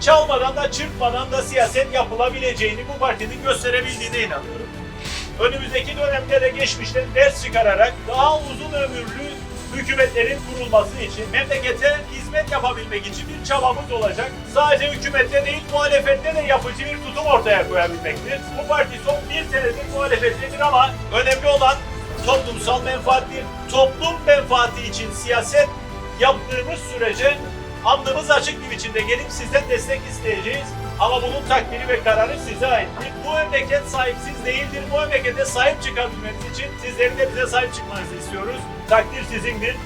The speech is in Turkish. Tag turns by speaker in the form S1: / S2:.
S1: çalmadan da çırpmadan da siyaset yapılabileceğini bu partinin gösterebildiğine inanıyorum. Önümüzdeki dönemde de geçmişten ders çıkararak daha uzun ömürlü hükümetlerin kurulması için, memlekete hizmet yapabilmek için bir çabamız olacak. Sadece hükümette değil, muhalefette de yapıcı bir tutum ortaya koyabilmektir. Bu parti son bir senedir muhalefettedir ama önemli olan toplumsal menfaattir. Toplum menfaati için siyaset yaptığımız sürece alnımız açık bir biçimde gelip sizden destek isteyeceğiz. Ama bunun takdiri ve kararı size aittir. Bu memleket sahipsiz değildir. Bu memlekete sahip çıkabilmeniz için sizlerin de bize sahip çıkmanızı istiyoruz. Takdir sizindir.